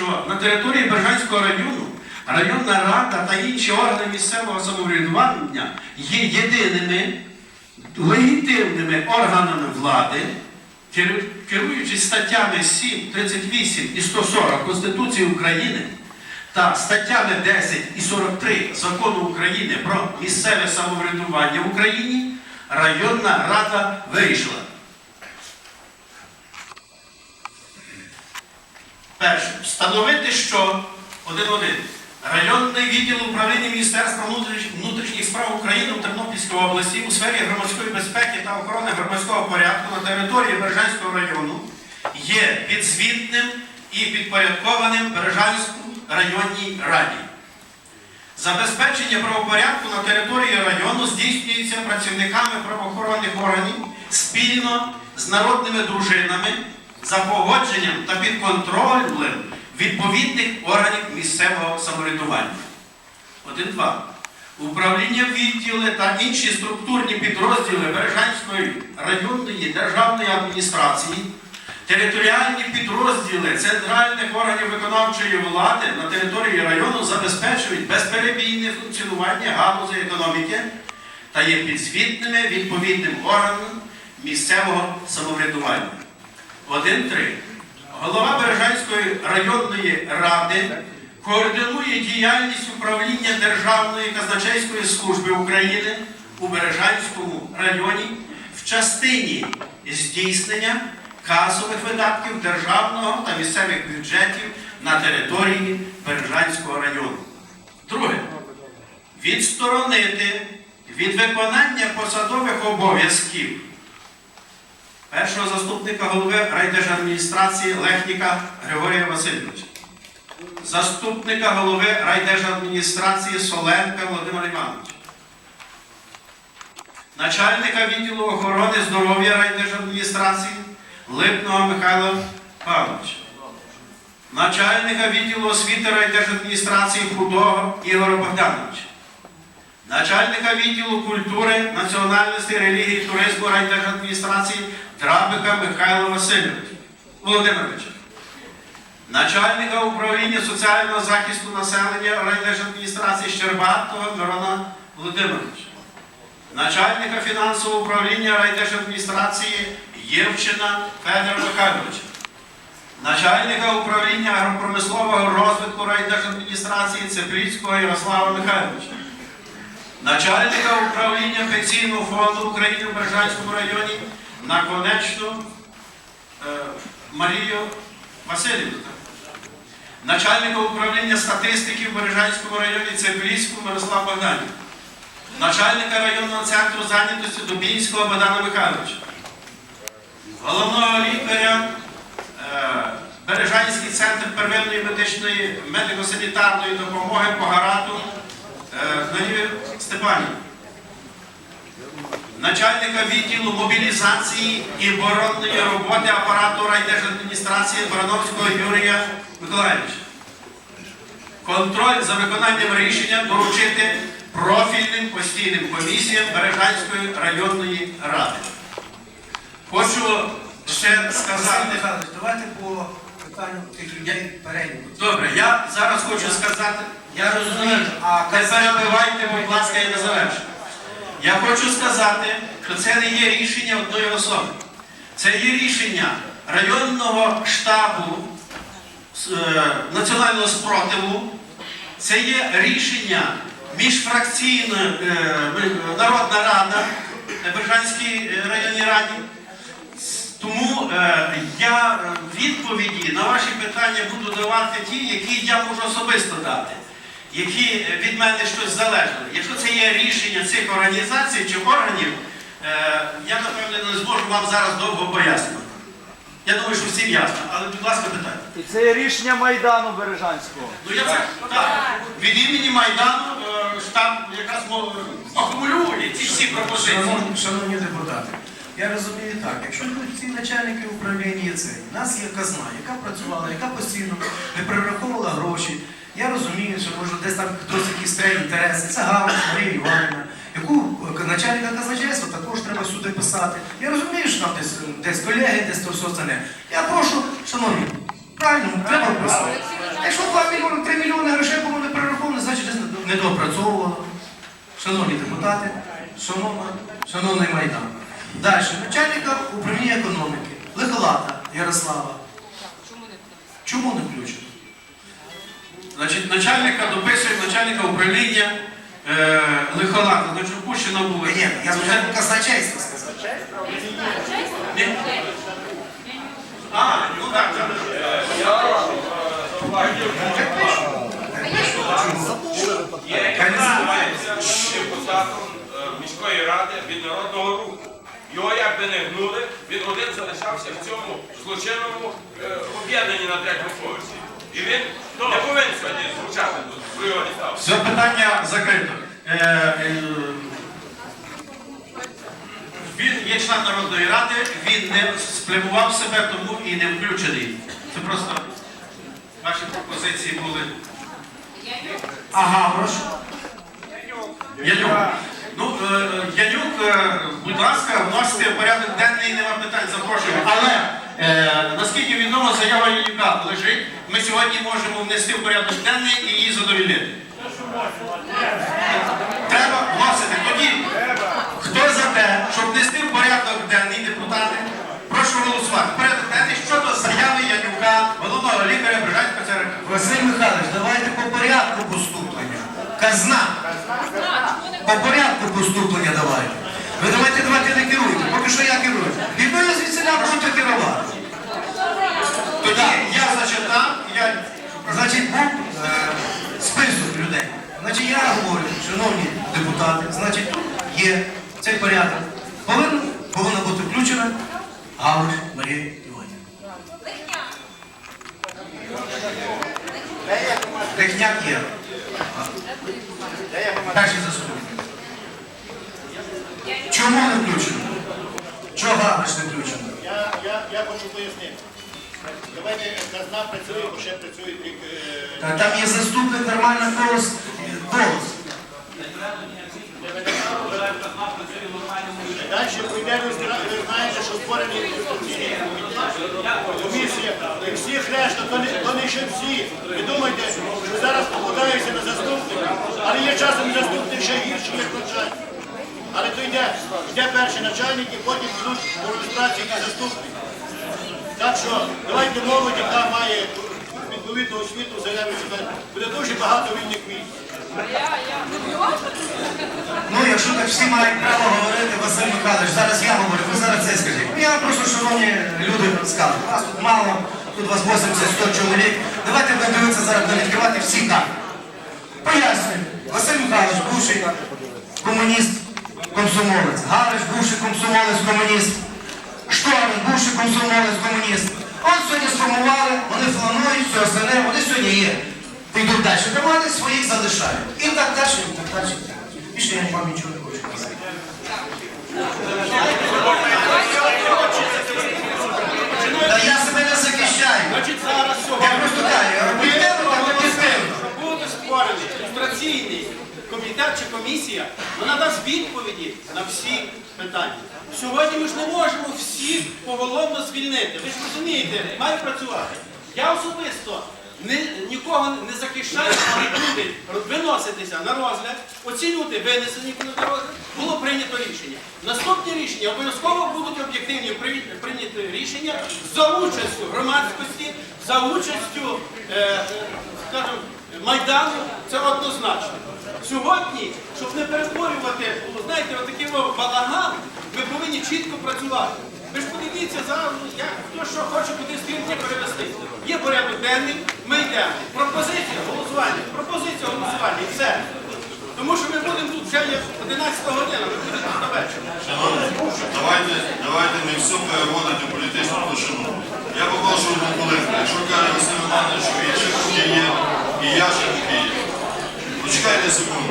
що на території Бержанського району районна рада та інші органи місцевого самоврядування є єдиними легітимними органами влади, керуючись статтями 7, 38 і 140 Конституції України та статтями 10 і 43 Закону України про місцеве самоврядування в Україні, районна рада вирішила. Перше. Встановити, що один-один. Районний відділ управління Міністерства внутрішніх справ України у Тернопільській області у сфері громадської безпеки та охорони громадського порядку на території Бережанського району є підзвітним і підпорядкованим Бережанську районній раді. Забезпечення правопорядку на території району здійснюється працівниками правоохоронних органів спільно з народними дружинами за погодженням та під контролем відповідних органів місцевого самоврядування. 1.2. Управління відділи та інші структурні підрозділи Бережанської районної державної адміністрації, територіальні підрозділи центральних органів виконавчої влади на території району забезпечують безперебійне функціонування галузі економіки та є підзвітними відповідним органам місцевого самоврядування. 1.3. Голова Бережанської районної ради координує діяльність управління Державної казначейської служби України у Бережанському районі в частині здійснення касових видатків державного та місцевих бюджетів на території Бережанського району. Друге. Відсторонити від виконання посадових обов'язків першого заступника голови райдержадміністрації Лехніка Григорія Васильовича, заступника голови райдержадміністрації Соленка Володимира Івановича, начальника відділу охорони здоров'я райдержадміністрації Липного Михайла Павловича, начальника відділу освіти райдержадміністрації Худого Ігоря Богдановича, начальника відділу культури, національності, релігії, туризму райдержадміністрації Драбика Михайла Васильовича. Володимировича, начальника управління соціального захисту населення райдержадміністрації Щербатова Мирона Володимировича, начальника фінансового управління райдержадміністрації Євчина Федора Михайловича, начальника управління агропромислового розвитку райдержадміністрації Цепліцького Ярослава Михайловича, начальника управління Пенсійного фонду України в Бережанському районі Наконечну е, Марію Васильівну, начальника управління статистики в Бережанському районі Цепліцьку Мирослава Богданів, начальника районного центру зайнятості Дубінського Богдана Михайловича, головного лікаря е, Бережанський центр первинної медико-санітарної допомоги по гарату Надію Степанів, начальника відділу мобілізації і оборонної роботи апарату райдержадміністрації Барановського Юрія Миколаївича. Контроль за виконанням рішення доручити профільним постійним комісіям Бережанської районної ради. Хочу ще сказати. Михайлович, давайте по питанню тих людей перейдемо. Добре, я зараз хочу сказати. Я розумію, а не перебивайте, будь ласка, я не завершу. Я хочу сказати, що це не є рішення одної особи. Це є рішення районного штабу е, національного спротиву. Це є рішення міжфракційної е, Народна Рада Бережанській е, районній раді. Тому я відповіді на ваші питання буду давати ті, які я можу особисто дати, які від мене щось залежали. Якщо це є рішення цих організацій чи органів, е, я напевне не зможу вам зараз довго пояснювати. Я думаю, що всім ясно, але будь ласка, питання. І це є рішення Майдану Бережанського. Ну я це так, від імені Майдану е, штаб якраз акумулює ці всі пропозиції. Шановні, шановні депутати, я розумію так, якщо ці начальники управління це, у нас є казна, яка працювала, яка постійно не перераховувала гроші. Я розумію, що може десь там хтось якісь треба інтереси. Це Галина Марія Іванівна, яку е, начальника казначейства також треба сюди писати. Я розумію, що там десь, десь колеги, десь то все остальне. Я прошу, шановні, правильно, треба писати. якщо 2 мільйони, 3 мільйони грошей було не перераховано, значить десь не- недоопрацьовувало. Шановні депутати, шановна, шановний Майдан. Далі, начальника управління економіки, Лихолата Ярослава. Чому не включено? Значить, начальника дописує начальника управління е, Лихолата. Значить, впущено було. Ні, я спочатку казначейство сказав. Ні? А, ну так, так. Депутатом міської ради від народного руху. Його якби не гнули, він один залишався в цьому злочинному е, об'єднанні на третьому поверсі. І він не повинен сьогодні звучати тут, ви його не. Все питання закрито. Е, е, він є член Народної ради, він не сплямував себе, тому і не включений. Це просто ваші пропозиції були. А Гаврош? Янюк. Ну, е, Янюк, е, будь ласка, вносите в порядок денний, нема питань, запрошуємо. Але е, наскільки відомо, заява Янюка лежить, ми сьогодні можемо внести в порядок денний і її задовільнити. Треба вносити. Тоді, хто за те, щоб внести в порядок денний депутати, прошу голосувати. Порядок денний щодо заяви Янюка, головного лікаря Брижанського ЦРК. Василь Михайлович, давайте по порядку поступлення. Казна. По порядку поступлення давайте. Ви давайте давайте не керуйте. Поки що я керую. Відно я звідси не буду керувати. Тоді я зачитав, я Значить, був е, список людей. Значить, я говорю, шановні депутати, значить, тут є цей порядок. Повинна, повинна бути включена Гавриш Марія Іванівна. Техняк є. Перший заступник. Чому не включено? Чого Гавриш не включено? Я, я, я хочу пояснити. Давайте казна працює, бо ще працює рік. е, Та там є заступник нормально голос. голос. Далі прийде, ви знаєте, що створений комісія. Комісія. І всіх решта, то не, то не ще всі. Ви думаєте, що зараз покладаються на заступника, але є часом заступник ще гірший, як начальник. Але то йде, йде перший начальник і потім йдуть по реєстрації ті заступники. Так що давайте молодь, яка має відповідну освіту, заявить себе. Буде дуже багато вільних місць. Ну, якщо так всі мають право говорити, Василь Михайлович, зараз я говорю, ви зараз це скажіть. Ну, Я просто, шановні люди, скажу, вас тут мало, тут вас 80-100 чоловік. Давайте будемо дивитися зараз, будемо відкривати всі карти. Пояснюю. Василь Михайлович, бувший комуніст, комсомолець. Галич, бувший комсомолець, комуніст. Шторм, бувший комсомолець, комуніст. От сьогодні сформували, вони планують, все остальне, вони сьогодні є. Йдуть далі. Громади своїх залишають. І так далі, і так далі. так. Більше я не хочу казати. Та я себе не захищаю. Значить, зараз Я сьогодні просто кажу, об'єктивно, так об'єктивно. буде створений ілюстраційний чи комісія, вона дасть відповіді на всі питання. Сьогодні ми ж не можемо всіх поголовно звільнити. Ви ж розумієте, має працювати. Я особисто не, нікого не захищаю, але люди виноситися на розгляд. Оці люди винесені на розгляд, було прийнято рішення. Наступні рішення обов'язково будуть об'єктивні при- прийняті рішення за участю громадськості, за участю, е, скажімо, Майдану, це однозначно. Сьогодні, щоб не перетворювати, знаєте, отакий о балаган, ми повинні чітко працювати. Ви ж подивіться зараз, як хто що хоче куди стрілки перевести. Є порядок денний, ми йдемо. Пропозиція голосування, пропозиція голосування, і все. Тому що ми будемо тут вже є 11 година, ми будемо тут до вечора. Давайте, давайте не все переводити політичну площину. Я попрошу одну хвилинку. Якщо каже Василь Іванович, що є, і я ще тут є. Почекайте секунду.